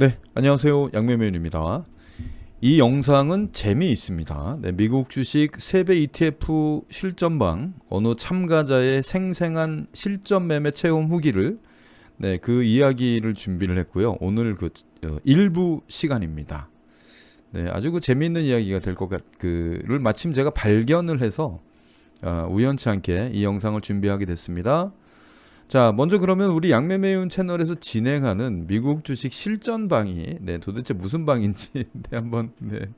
네, 안녕하세요. 양매매입니다. 이 영상은 재미있습니다. 네, 미국 주식 세배 ETF 실전방 어느 참가자의 생생한 실전 매매 체험 후기를 네, 그 이야기를 준비를 했고요. 오늘 그 어, 일부 시간입니다. 네, 아주 그 재미있는 이야기가 될 것 같, 그를 마침 제가 발견을 해서 어, 우연치 않게 이 영상을 준비하게 됐습니다. 자, 먼저 그러면 우리 양매매운 채널에서 진행하는 미국 주식 실전 방이 네, 도대체 무슨 방인지 네, 한번 네.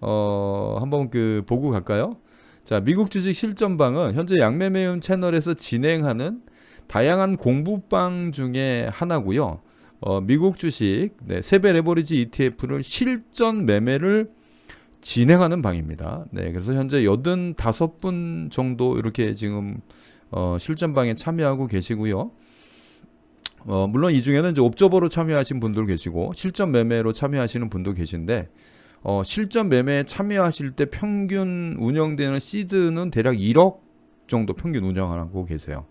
어, 한번 그 보고 갈까요? 자, 미국 주식 실전 방은 현재 양매매운 채널에서 진행하는 다양한 공부방 중에 하나고요. 어, 미국 주식 네, 세배 레버리지 ETF를 실전 매매를 진행하는 방입니다. 네, 그래서 현재 85분 정도 이렇게 지금 어, 실전방에 참여하고 계시고요. 어, 물론 이 중에는 이제 옵저버로 참여하신 분들 계시고 실전 매매로 참여하시는 분도 계신데 어, 실전 매매에 참여하실 때 평균 운영되는 시드는 대략 1억 정도 평균 운영하고 계세요.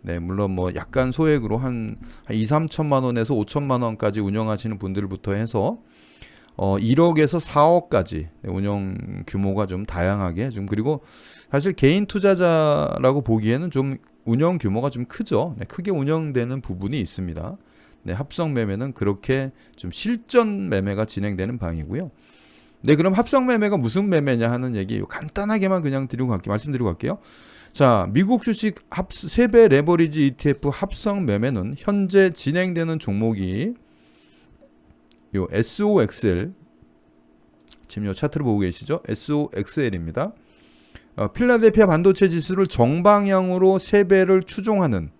네, 물론 뭐 약간 소액으로 한, 한 2, 3천만 원에서 5천만 원까지 운영하시는 분들부터 해서 어, 1억에서 4억까지 운영 규모가 좀 다양하게 좀 그리고 사실 개인 투자자라고 보기에는 좀 운영 규모가 좀 크죠. 네, 크게 운영되는 부분이 있습니다. 네, 합성 매매는 그렇게 좀 실전 매매가 진행되는 방이고요. 네, 그럼 합성 매매가 무슨 매매냐 하는 얘기 간단하게만 그냥 드리고 갈게요. 말씀드리고 갈게요. 자, 미국 주식 합 세배 레버리지 ETF 합성 매매는 현재 진행되는 종목이 요 SOXL 지금 요 차트를 보고 계시죠? SOXL입니다. 어, 필라델피아 반도체 지수를 정방향으로 3배를 추종하는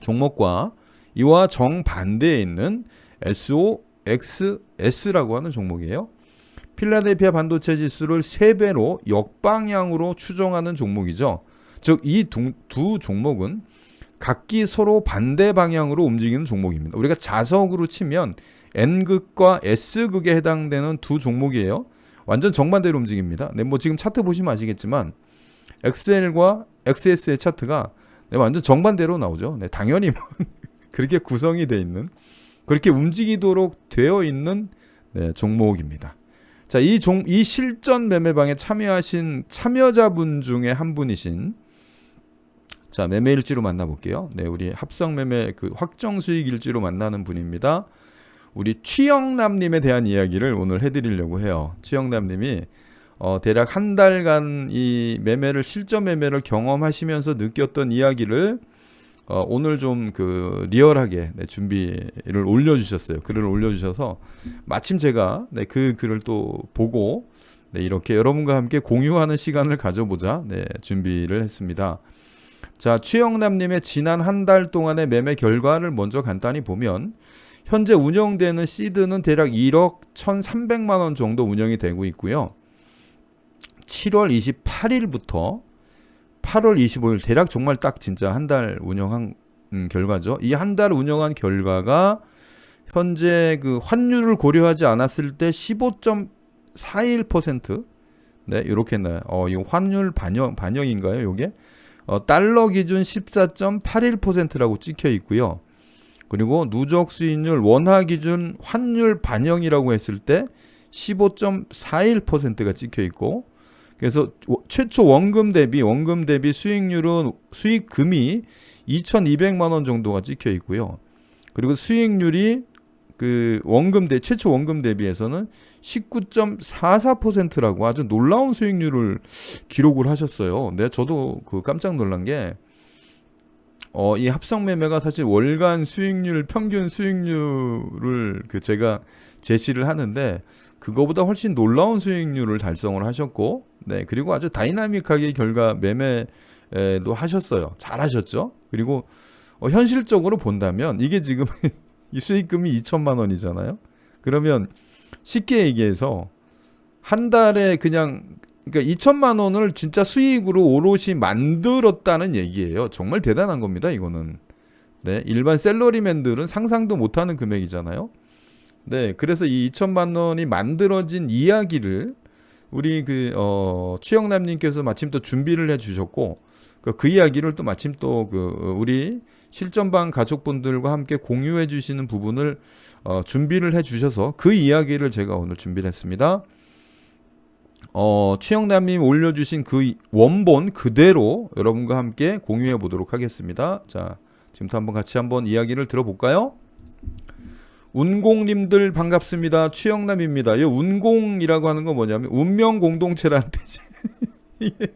종목과 이와 정반대에 있는 SOXS라고 하는 종목이에요. 필라델피아 반도체 지수를 3배로 역방향으로 추종하는 종목이죠. 즉 이 두 종목은 각기 서로 반대 방향으로 움직이는 종목입니다. 우리가 자석으로 치면 N극과 S극에 해당되는 두 종목이에요. 완전 정반대로 움직입니다. 네, 뭐 지금 차트 보시면 아시겠지만 XL과 XS의 차트가 네, 완전 정반대로 나오죠. 네, 당연히 뭐 그렇게 구성이 돼 있는 그렇게 움직이도록 되어 있는 네, 종목입니다. 자, 이 종, 이 실전 매매방에 참여하신 참여자분 중에 한 분이신 자, 매매 일지로 만나볼게요. 네, 우리 합성 매매 그 확정 수익 일지로 만나는 분입니다. 우리 취영남님에 대한 이야기를 오늘 해드리려고 해요. 취영남님이 어, 대략 한 달간 이 매매를 실전 매매를 경험하시면서 느꼈던 이야기를 어, 오늘 좀 그 리얼하게 네, 준비를 올려주셨어요. 글을 올려주셔서 마침 제가 네, 그 글을 또 보고 네, 이렇게 여러분과 함께 공유하는 시간을 가져보자 네, 준비를 했습니다. 자, 최영남님의 지난 한 달 동안의 매매 결과를 먼저 간단히 보면 현재 운영되는 시드는 대략 1억 1,300만 원 정도 운영이 되고 있고요. 7월 28일부터 8월 25일 대략 정말 딱 진짜 한 달 운영한 음, 결과죠. 이 한 달 운영한 결과가 현재 그 환율을 고려하지 않았을 때 15.41% 네, 이렇게 나요. 어, 이 환율 반영 반영인가요, 요게? 어, 달러 기준 14.81%라고 찍혀 있고요. 그리고 누적 수익률 원화 기준 환율 반영이라고 했을 때 15.41%가 찍혀 있고 그래서 최초 원금 대비 원금 대비 수익률은 수익금이 2,200만 원 정도가 찍혀 있고요. 그리고 수익률이 그 원금 대 최초 원금 대비해서는 19.44%라고 아주 놀라운 수익률을 기록을 하셨어요. 네, 저도 그 깜짝 놀란 게 어, 이 합성 매매가 사실 월간 수익률 평균 수익률을 그 제가 제시를 하는데 그거보다 훨씬 놀라운 수익률을 달성을 하셨고 네 그리고 아주 다이나믹하게 결과 매매도 하셨어요. 잘하셨죠? 그리고 어, 현실적으로 본다면 이게 지금 이 수익금이 2천만 원이잖아요? 그러면 쉽게 얘기해서 한 달에 그냥 그러니까 2천만 원을 진짜 수익으로 오롯이 만들었다는 얘기예요. 정말 대단한 겁니다. 이거는. 네, 일반 셀러리맨들은 상상도 못하는 금액이잖아요. 네, 그래서 이 2천만 원이 만들어진 이야기를 우리 그 어, 최영남님께서 마침 또 준비를 해주셨고 그, 그 이야기를 또 마침 또 그 우리 실전방 가족분들과 함께 공유해 주시는 부분을 어, 준비를 해 주셔서 그 이야기를 제가 오늘 준비를 했습니다. 어, 최영남님 올려주신 그 이- 원본 그대로 여러분과 함께 공유해 보도록 하겠습니다. 자, 지금부터 한번 같이 한번 이야기를 들어볼까요? 운공님들 반갑습니다. 최영남입니다. 이 운공이라고 하는 건 뭐냐면 운명 공동체라는 뜻이 이게,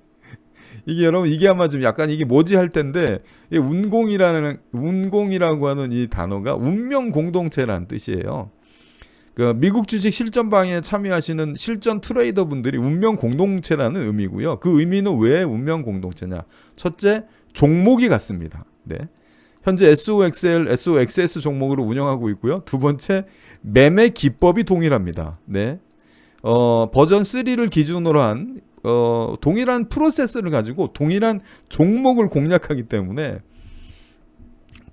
이게 여러분 이게 아마 좀 약간 이게 뭐지 할 텐데 이 운공이라는 운공이라고 하는 이 단어가 운명 공동체라는 뜻이에요. 그 미국 주식 실전방에 참여하시는 실전 트레이더 분들이 운명 공동체라는 의미고요. 그 의미는 왜 운명 공동체냐? 첫째, 종목이 같습니다. 네. 현재 SOXL, SOXS 종목으로 운영하고 있고요. 두 번째, 매매 기법이 동일합니다. 네. 어, 버전 3를 기준으로 한 어, 동일한 프로세스를 가지고 동일한 종목을 공략하기 때문에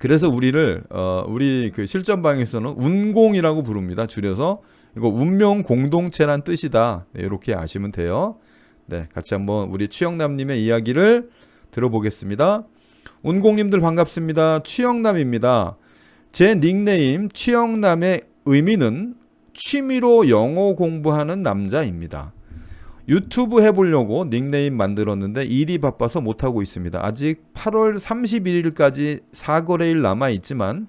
그래서 우리를 어, 우리 그 실전방에서는 운공이라고 부릅니다. 줄여서 이거 운명 공동체란 뜻이다. 네, 이렇게 아시면 돼요. 네, 같이 한번 우리 추영남님의 이야기를 들어보겠습니다. 운공님들 반갑습니다. 추영남입니다. 제 닉네임 추영남의 의미는 취미로 영어 공부하는 남자입니다. 유튜브 해보려고 닉네임 만들었는데 일이 바빠서 못하고 있습니다. 아직 8월 31일까지 사거래일 남아있지만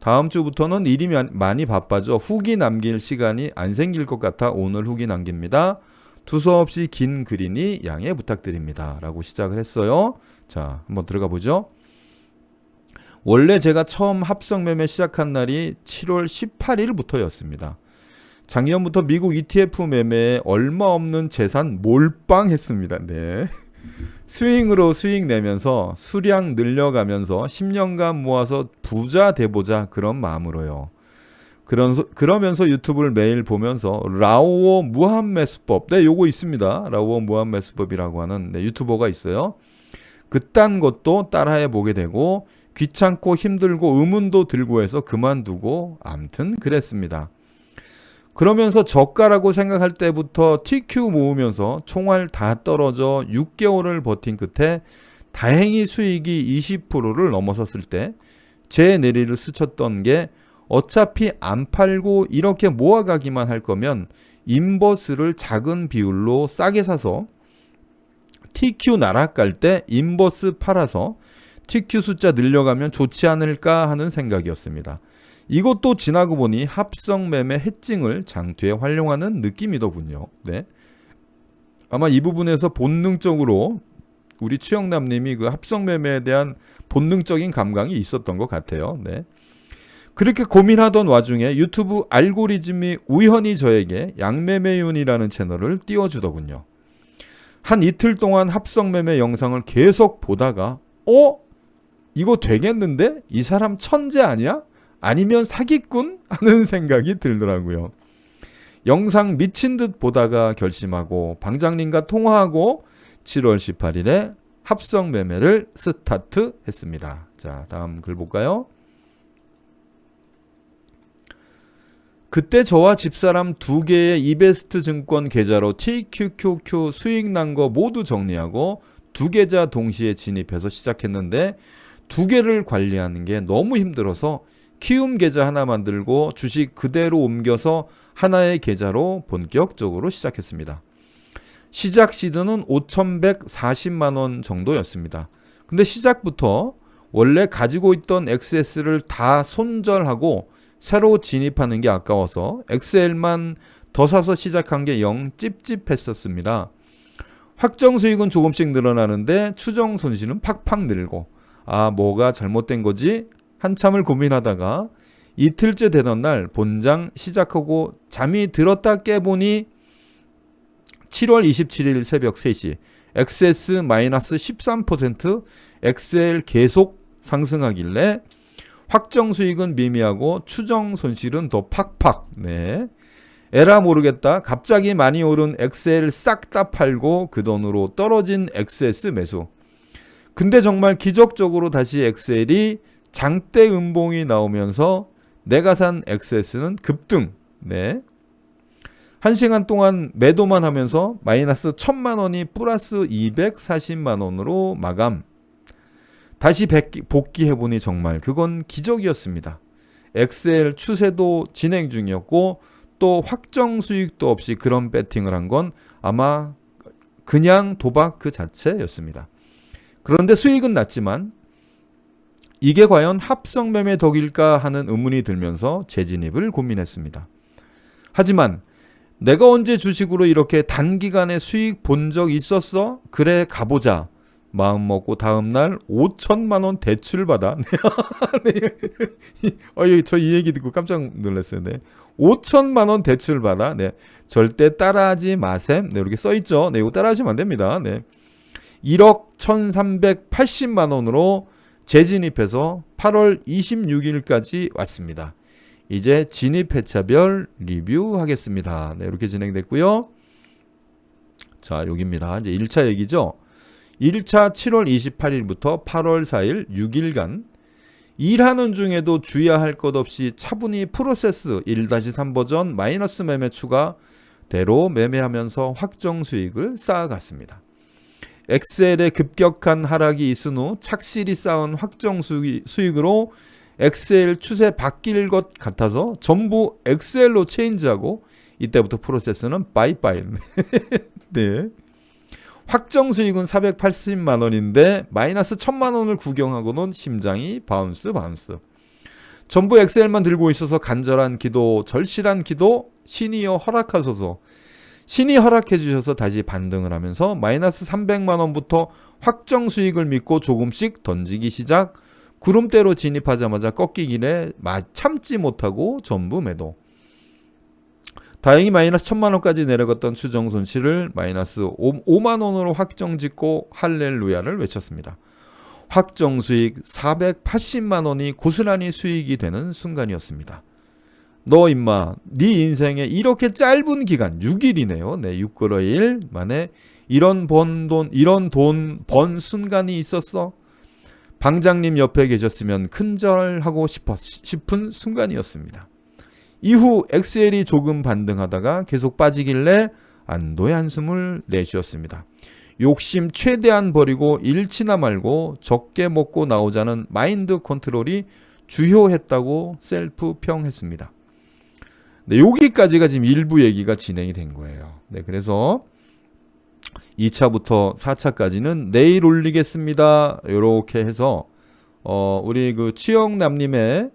다음 주부터는 일이 마- 많이 바빠져 후기 남길 시간이 안 생길 것 같아 오늘 후기 남깁니다. 두서 없이 긴 글이니 양해 부탁드립니다. 라고 시작을 했어요. 자, 한번 들어가 보죠. 원래 제가 처음 합성 매매 시작한 날이 7월 18일부터였습니다. 작년부터 미국 ETF 매매에 얼마 없는 재산 몰빵했습니다. 네. 스윙으로 수익 내면서 수량 늘려가면서 10년간 모아서 부자 돼보자 그런 마음으로요. 그런 그러면서 유튜브를 매일 보면서 라오어 무한 매수법, 네, 요거 있습니다. 라오어 무한 매수법이라고 하는 네, 유튜버가 있어요. 그딴 것도 따라해 보게 되고 귀찮고 힘들고 의문도 들고 해서 그만두고 암튼 그랬습니다. 그러면서 저가라고 생각할 때부터 TQ 모으면서 총알 다 떨어져 6개월을 버틴 끝에 다행히 수익이 20%를 넘어섰을 때 제 내리를 스쳤던 게 어차피 안 팔고 이렇게 모아가기만 할 거면 인버스를 작은 비율로 싸게 사서 TQ 나락갈 때 인버스 팔아서 TQ 숫자 늘려가면 좋지 않을까 하는 생각이었습니다. 이것도 지나고 보니 합성 매매 해칭을 장투에 활용하는 느낌이더군요. 네. 아마 이 부분에서 본능적으로 우리 추영남님이 그 합성 매매에 대한 본능적인 감각이 있었던 것 같아요. 네. 그렇게 고민하던 와중에 유튜브 알고리즘이 우연히 저에게 양매매윤이라는 채널을 띄워주더군요. 한 이틀 동안 합성 매매 영상을 계속 보다가 어? 이거 되겠는데? 이 사람 천재 아니야? 아니면 사기꾼? 하는 생각이 들더라고요. 영상 미친 듯 보다가 결심하고 방장님과 통화하고 7월 18일에 합성 매매를 스타트 했습니다. 자, 다음 글 볼까요? 그때 저와 집사람 두 개의 이베스트 증권 계좌로 TQQQ 수익 난 거 모두 정리하고 두 계좌 동시에 진입해서 시작했는데 두 개를 관리하는 게 너무 힘들어서 키움 계좌 하나 만들고 주식 그대로 옮겨서 하나의 계좌로 본격적으로 시작했습니다. 시작 시드는 5,140만 원 정도였습니다. 근데 시작부터 원래 가지고 있던 XS를 다 손절하고 새로 진입하는 게 아까워서 XL만 더 사서 시작한 게 영 찝찝했었습니다. 확정 수익은 조금씩 늘어나는데 추정 손실은 팍팍 늘고 아 뭐가 잘못된 거지 한참을 고민하다가 이틀째 되던 날 본장 시작하고 잠이 들었다 깨보니 7월 27일 새벽 3시 XS-13% XL 계속 상승하길래 확정 수익은 미미하고 추정 손실은 더 팍팍. 네. 에라 모르겠다. 갑자기 많이 오른 XL 싹다 팔고 그 돈으로 떨어진 XS 매수. 근데 정말 기적적으로 다시 XL이 장대 음봉이 나오면서 내가 산 XS는 급등. 네. 한 시간 동안 매도만 하면서 마이너스 천만 원이 플러스 240만 원으로 마감. 다시 백- 복귀해 보니 정말 그건 기적이었습니다. 엑셀 추세도 진행 중이었고 또 확정 수익도 없이 그런 배팅을 한 건 아마 그냥 도박 그 자체였습니다. 그런데 수익은 났지만 이게 과연 합성 매매 덕일까 하는 의문이 들면서 재진입을 고민했습니다. 하지만 내가 언제 주식으로 이렇게 단기간에 수익 본 적 있었어? 그래 가보자. 마음 먹고 다음 날 5천만 원 대출 받아. 네. 어, 저이 얘기 듣고 깜짝 놀랐어요. 네. 5천만 원 대출 받아. 네. 절대 따라하지 마셈. 네, 이렇게 써 있죠. 네, 이거 따라하시면 안 됩니다. 네. 1억 1,380만 원으로 재진입해서 8월 26일까지 왔습니다. 이제 진입 회차별 리뷰하겠습니다. 네, 이렇게 진행됐고요. 자, 여기입니다. 이제 1차 얘기죠. 1차 7월 28일부터 8월 4일 6일간 일하는 중에도 주의해야 할것 없이 차분히 프로세스 1-3 버전 마이너스 매매 추가 대로 매매하면서 확정 수익을 쌓아갔습니다. 엑셀의 급격한 하락이 있은 후 착실히 쌓은 확정 수익, 수익으로 엑셀 추세 바뀔 것 같아서 전부 엑셀로 체인지하고 이때부터 프로세스는 바이바이. 네. 확정 수익은 480만 원인데 마이너스 1000만 원을 구경하고는 심장이 바운스 바운스. 전부 엑셀만 들고 있어서 간절한 기도, 절실한 기도, 신이여 허락하소서. 신이 허락해 주셔서 다시 반등을 하면서 마이너스 300만 원부터 확정 수익을 믿고 조금씩 던지기 시작. 구름대로 진입하자마자 꺾이길래 마- 참지 못하고 전부 매도. 다행히 마이너스 1000만 원까지 내려갔던 추정 손실을 마이너스 5, 만 원으로 확정 짓고 할렐루야를 외쳤습니다. 확정 수익 480만 원이 고스란히 수익이 되는 순간이었습니다. 너 임마 네 인생에 이렇게 짧은 기간 6일이네요. 네, 6개월 만에 이런 번 돈 이런 돈 번 순간이 있었어. 방장님 옆에 계셨으면 큰절하고 싶었, 싶은 순간이었습니다. 이후 엑셀이 조금 반등하다가 계속 빠지길래 안도의 한숨을 내쉬었습니다. 욕심 최대한 버리고 잃지나 말고 적게 먹고 나오자는 마인드 컨트롤이 주요했다고 셀프 평했습니다. 네, 여기까지가 지금 일부 얘기가 진행이 된 거예요. 네, 그래서 2차부터 4차까지는 내일 올리겠습니다. 이렇게 해서 어, 우리 그 취영남님의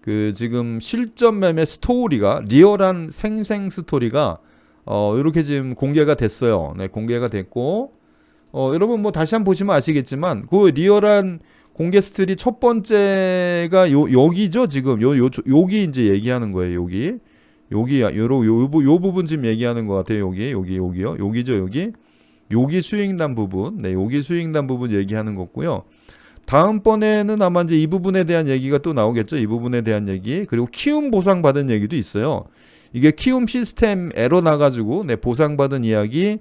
그 지금 실전 매매 스토리가 리얼한 생생 스토리가 어, 이렇게 지금 공개가 됐어요. 네, 공개가 됐고 어, 여러분 뭐 다시 한번 보시면 아시겠지만 그 리얼한 공개 스토리 첫 번째가 요 여기죠 지금 요 요 여기 이제 얘기하는 거예요 여기 여기 요로 요, 부분 지금 얘기하는 것 같아요 여기. 여기 여기요. 여기죠 여기. 여기 수익난 부분. 네 여기 수익난 부분 얘기하는 거고요. 다음번에는 아마 이제 이 부분에 대한 얘기가 또 나오겠죠? 이 부분에 대한 얘기. 그리고 키움 보상 받은 얘기도 있어요. 이게 키움 시스템 에러 나가지고 네 보상 받은 이야기.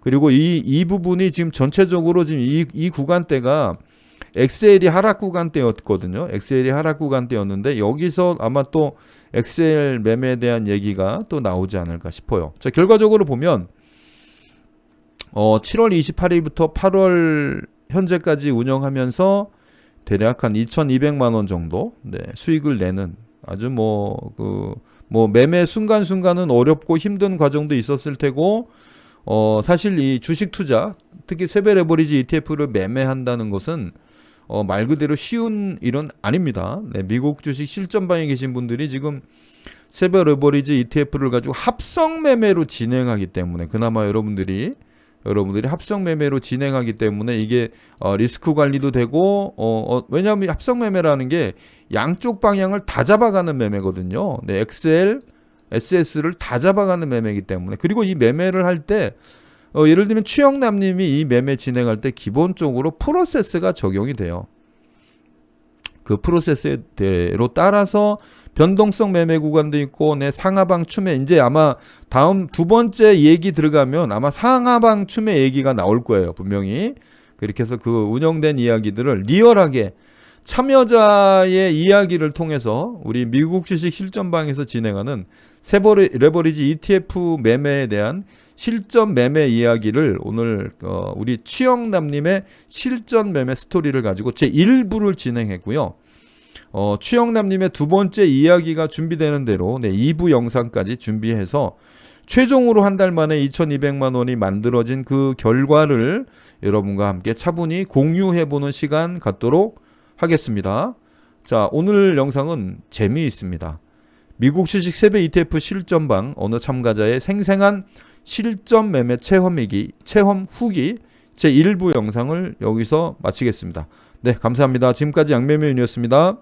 그리고 이, 이 부분이 지금 전체적으로 지금 이, 이 구간대가 엑셀이 하락 구간대였거든요. 엑셀이 하락 구간대였는데 여기서 아마 또 엑셀 매매에 대한 얘기가 또 나오지 않을까 싶어요. 자, 결과적으로 보면 어, 7월 28일부터 8월 현재까지 운영하면서 대략 한 2,200만 원 정도 네, 수익을 내는 아주 뭐그뭐 매매 순간순간은 어렵고 힘든 과정도 있었을 테고 어 사실 이 주식 투자 특히 세배 레버리지 ETF를 매매한다는 것은 어, 말 그대로 쉬운 일은 아닙니다. 네, 미국 주식 실전방에 계신 분들이 지금 세배 레버리지 ETF를 가지고 합성 매매로 진행하기 때문에 그나마 여러분들이 여러분들이 합성 매매로 진행하기 때문에 이게 어, 리스크 관리도 되고 어, 어, 왜냐하면 합성 매매라는 게 양쪽 방향을 다 잡아가는 매매거든요. 네, XL, SS를 다 잡아가는 매매이기 때문에 그리고 이 매매를 할 때 어, 예를 들면 추영남님이 이 매매 진행할 때 기본적으로 프로세스가 적용이 돼요. 그 프로세스대로 따라서 변동성 매매 구간도 있고 내 상하방 추매 이제 아마 다음 두 번째 얘기 들어가면 아마 상하방 추매 얘기가 나올 거예요 분명히 그렇게 해서 그 운영된 이야기들을 리얼하게 참여자의 이야기를 통해서 우리 미국 주식 실전방에서 진행하는 세버리 레버리지 ETF 매매에 대한 실전 매매 이야기를 오늘 어, 우리 취영남님의 실전 매매 스토리를 가지고 제 1부를 진행했고요. 어, 취영남님의 두 번째 이야기가 준비되는 대로 네, 2부 영상까지 준비해서 최종으로 한 달 만에 2,200만 원이 만들어진 그 결과를 여러분과 함께 차분히 공유해보는 시간 갖도록 하겠습니다. 자, 오늘 영상은 재미있습니다. 미국 주식 세배 ETF 실전방 어느 참가자의 생생한 실전 매매 체험이기, 체험 후기 제 1부 영상을 여기서 마치겠습니다. 네, 감사합니다. 지금까지 양매매윤이었습니다.